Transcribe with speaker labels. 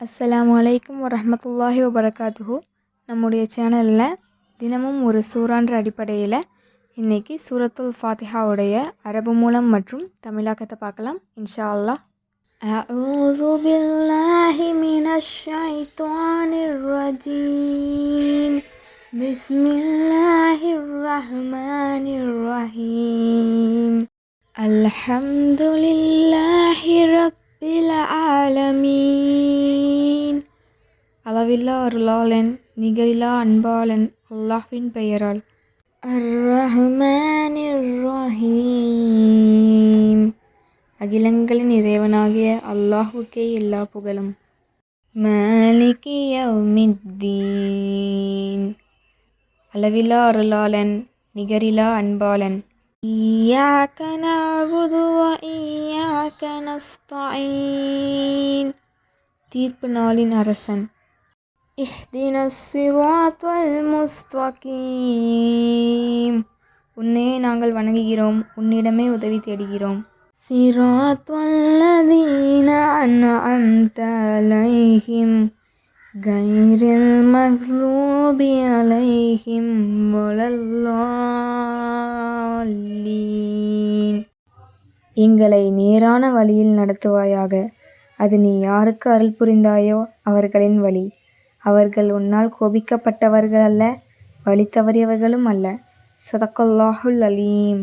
Speaker 1: அஸ்ஸலாமு அலைக்கும் வரஹ்மத்துல்லாஹி வபரகாத்துஹு நம்முடைய சேனலில் தினமும் ஒரு சூறான்ற அடிப்படையில் இன்னைக்கு சூரத்துல் ஃபாத்திஹாவுடைய அரபு மூலம் மற்றும் தமிழாக்கத்தை பார்க்கலாம் இன்ஷா அல்லாஹ் أعوذ بالله من الشيطان الرجيم بسم الله الرحمن الرحيم الحمد لله رب ஆலமீன். அளவில்லா அருளாளன் நிகரிலா அன்பாளன் அல்லாஹ்வின் பெயரால். அர்ரஹ்மானிர்ரஹீம். அகிலங்களின் இறைவனாகிய அல்லாஹுக்கே எல்லா புகழும். மாலிகியவுமித்தீன் அளவிலா அருளாளன் நிகரிலா அன்பாளன் إياك نعبد وإياك نستعين தீர்ப்பு நாளின் அரசன் இஹ்தின சிராத்தல் முஸ்தகீம் உன்னையே நாங்கள் வணங்குகிறோம் உன்னிடமே உதவி தேடுகிறோம் சிராத்தல்லதீன அன்அம்த அலைஹிம் கைரில் மக்லூபி அலைஹிம் வலல்லாலீன் எங்களை நேரான வழியில் நடத்துவாயாக. அது நீ யாருக்கு அருள் புரிந்தாயோ அவர்களின் வழி. அவர்கள் உன்னால் கோபிக்கப்பட்டவர்கள் அல்ல வழி தவறியவர்களும் அல்ல. சதக்கல்லாஹுல் அலீம்.